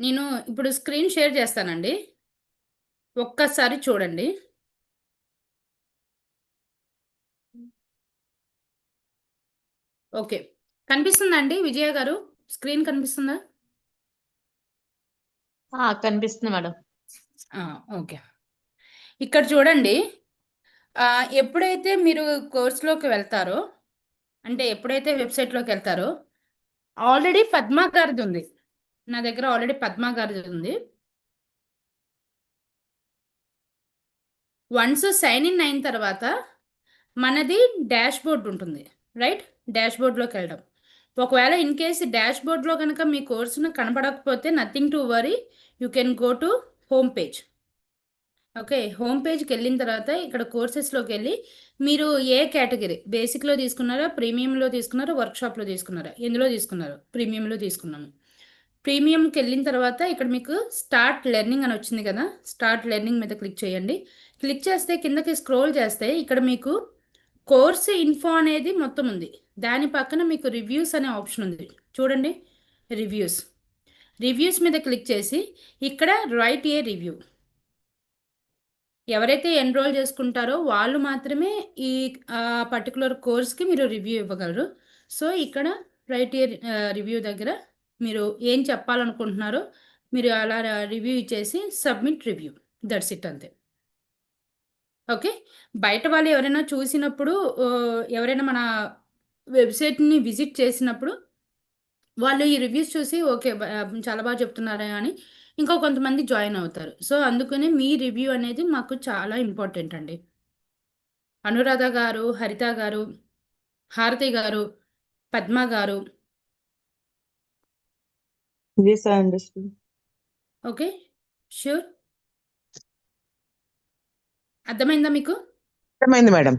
నేను ఇప్పుడు screen share చేస్తానండి. ఒక్కసారి చూడండి. ఓకే. కనిపిస్తుందా అండి విజయ గారు? స్క్రీన్ కనిపిస్తుందా? కనిపిస్తుంది మేడం. ఓకే. ఇక్కడ చూడండి. ఎప్పుడైతే మీరు కోర్సులోకి వెళ్తారో అంటే ఎప్పుడైతే వెబ్సైట్లోకి వెళ్తారో ఆల్రెడీ పద్మా గారిది ఉంది. నా దగ్గర ఆల్రెడీ పద్మా గారిది ఉంది. వన్స్ సైన్ ఇన్ అయిన తర్వాత మనది డాష్ బోర్డ్ ఉంటుంది రైట్ డాష్ బోర్డ్లోకి వెళ్ళడం. ఒకవేళ ఇన్ కేస్ డాష్ బోర్డ్లో కనుక మీ కోర్సును కనపడకపోతే nothing to worry you can go to home page okay home పేజ్కి వెళ్ళిన తర్వాత ఇక్కడ కోర్సెస్లోకి వెళ్ళి మీరు ఏ కేటగిరీ బేసిక్లో తీసుకున్నారా ప్రీమియంలో తీసుకున్నారా వర్క్షాప్లో తీసుకున్నారా ఎందులో తీసుకున్నారు ప్రీమియంలో తీసుకున్నాము. ప్రీమియంకి వెళ్ళిన తర్వాత ఇక్కడ మీకు స్టార్ట్ లెర్నింగ్ అని వచ్చింది కదా స్టార్ట్ లెర్నింగ్ మీద క్లిక్ చేయండి. క్లిక్ చేస్తే కిందకి స్క్రోల్ చేస్తే ఇక్కడ మీకు కోర్సు ఇన్ఫో అనేది మొత్తం ఉంది. దాని పక్కన మీకు రివ్యూస్ అనే ఆప్షన్ ఉంది. చూడండి రివ్యూస్. రివ్యూస్ మీద క్లిక్ చేసి ఇక్కడ రైట్ ఏ రివ్యూ. ఎవరైతే ఎన్రోల్ చేసుకుంటారో వాళ్ళు మాత్రమే ఈ పర్టికులర్ కోర్స్కి మీరు రివ్యూ ఇవ్వగలరు. సో ఇక్కడ రైట్ ఇయర్ రివ్యూ దగ్గర మీరు ఏం చెప్పాలనుకుంటున్నారో మీరు అలా రివ్యూ ఇచ్చేసి సబ్మిట్ రివ్యూ. దట్స్ ఇట్ అంతే. ఓకే? బయట వాళ్ళు ఎవరైనా చూసినప్పుడు ఎవరైనా మన వెబ్సైట్ని విజిట్ చేసినప్పుడు వాళ్ళు ఈ రివ్యూస్ చూసి ఓకే చాలా బాగా చెప్తున్నారా అని ఇంకా కొంతమంది జాయిన్ అవుతారు. సో అందుకనే మీ రివ్యూ అనేది మాకు చాలా ఇంపార్టెంట్ అండి. అనురాధ గారు హరిత గారు హారతి గారు పద్మ గారు Yes, I understood. Okay sure అర్థమైందా మీకు? అర్థమైంది మేడం.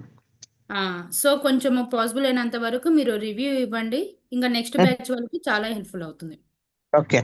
సో కొంచెం పాసిబుల్ అయినంత వరకు మీరు రివ్యూ ఇవ్వండి. ఇంకా నెక్స్ట్ బ్యాచ్ వాళ్ళకి చాలా హెల్ప్ఫుల్ అవుతుంది. ఓకే